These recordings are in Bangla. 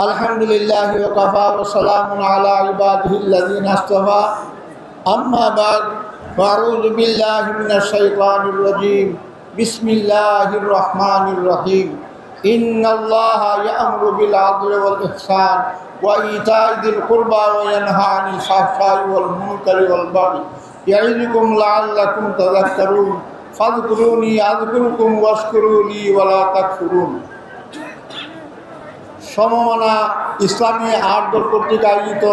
الحمد لله وكفى وسلام على عباده الذين اصطفى أما بعد فأعوذ بالله من الشيطان الرجيم بسم الله الرحمن الرحيم إن الله يأمر بالعدل والإحسان وإيتاء ذي القربى وينهى عن الفحشاء والمنكر والبغي يعظكم لعلكم تذكرون فاذكروني أذكركم واشكروا لي ولا تكفرون সমমনা ইসলামী আটদল কর্তৃক আয়োজিত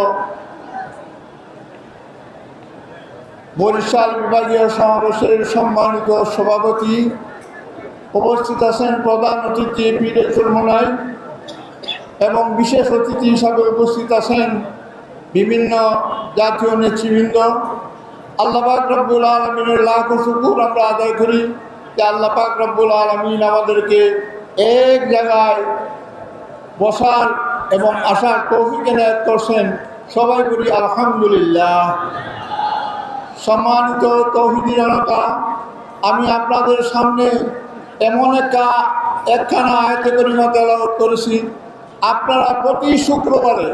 বরিশাল বিভাগীয় সমাবেশের সম্মানিত সভাপতি উপস্থিত আছেন প্রধান অতিথি পীরে চুরমনায় এবং বিশেষ অতিথি হিসাবে উপস্থিত আছেন বিভিন্ন জাতীয় নেতৃবৃন্দ। আল্লাপাক রব্বুল আলমিনের লাখ শুকুর আমরা আদায় করি। যে আল্লাপাক রব্বুল আলমিন আমাদেরকে এক জায়গায় বসার এবং আসার তৌফিক এনায়ত করছেন সবাই বলি আলহামদুলিল্লাহ। সম্মানিত তৌহিদি জনতা আমি আপনাদের সামনে এমন একটা একখানা আয়তে তেলাওয়াত করেছি। আপনারা প্রতি শুক্রবারে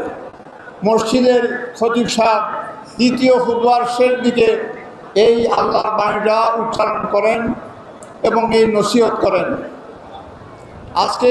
মসজিদের খতিব সাহ দ্বিতীয় খুদবার শেষ দিকে এই আল্লাহর বাণীটা উচ্চারণ করেন এবং এই নসিহত করেন। আজকে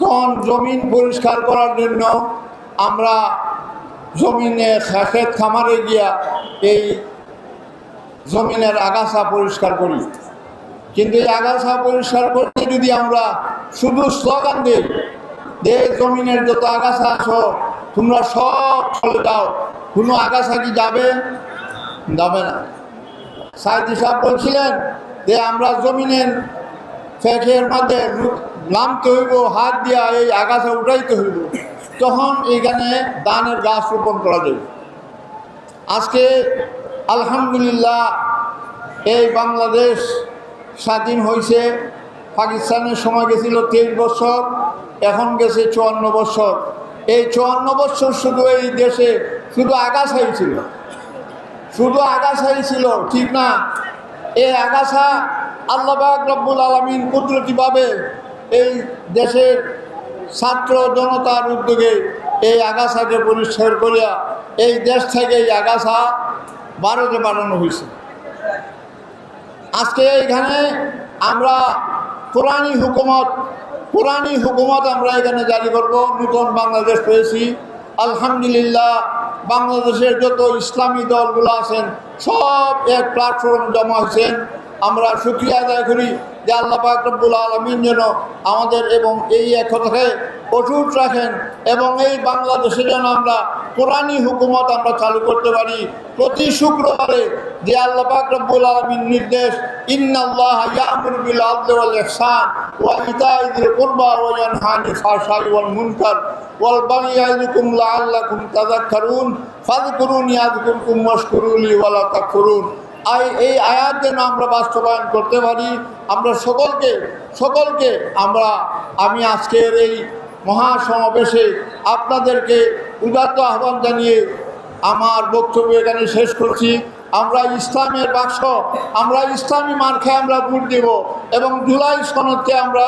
তখন জমিন পরিষ্কার করার জন্য আমরা জমিনে খেত খামারে গিয়া এই জমিনের আগাছা পরিষ্কার করি। কিন্তু এই আগাছা পরিষ্কার করতে যদি আমরা শুধু স্লোগান দিই, যে জমিনের যত আগাছা আছো, তোমরা সব চলে যাও কোনো আগাছা কি যাবে? যাবে না। সাইদি সাহেব বলছিলেন যে আমরা জমিনের ফেকের মধ্যে নামতে হইব, হাত দিয়া এই আগাছা উঠাইতে হইব। তখন এইখানে দানের গাছ রোপণ করা যাবে আজকে আলহামদুলিল্লাহ এই বাংলাদেশ স্বাধীন হয়েছে পাকিস্তানের সময় গেছিল তেইশ বছর, এখন গেছে চুয়ান্ন বছর। এই চুয়ান্ন বছর শুধু এই দেশে শুধু আগাছাই ছিল। শুধু আগাছাই ছিল, ঠিক না? এই আগাছা আল্লাহবাক রব্বুল আলমিন কুদরতিভাবে এই দেশের ছাত্র জনতার উদ্যোগে এই আগাছাকে পরিষ্কার করিয়া এই দেশ থেকে এই আগাছা ভারতে পাঠানো হয়েছে। আজকে এখানে আমরা পুরানি হুকুমত পুরানি হুকুমত আমরা এখানে জারি করব। নূতন বাংলাদেশ পেয়েছি। আলহামদুলিল্লাহ, বাংলাদেশের যত ইসলামী দলগুলো আছেন, সব এক প্ল্যাটফর্ম জমা হয়েছেন। আমরা সুক্রিয়া আদায় করি যে আল্লাহ পাকরবুল আলমিন যেন আমাদের এবং এই একতাকে অটুট রাখেন এবং এই বাংলাদেশে যেন আমরা কোরআনী হুকুমত আমরা চালু করতে পারি। প্রতি শুক্রবারে যে আল্লাহ পাকরবুল আলমীর নির্দেশ, ইন্নাল্লাহ ইয়ামুর বিল ওয়াল ইহসান ওয়াল ওয়াল এই আয়াত যেন আমরা বাস্তবায়ন করতে পারি, আমরা সকলকে সকলকে আমরা, আমি আজকের এই মহাসমাবেশে আপনাদেরকে উদাত্ত আহ্বান জানিয়ে আমার বক্তব্য এখানে শেষ করছি। আমরা ইসলামের বাক্স, আমরা ইসলামী মার্কে আমরা ভোট দেব এবং জুলাই সনদকে আমরা,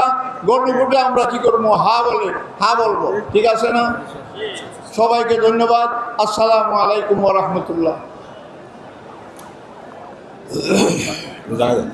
গণভোটে আমরা কী করব? হা বলে, হা বলব। ঠিক আছে না? সবাইকে ধন্যবাদ। আসসালামু আলাইকুম রহমতুল্লাহ। 嗯应该的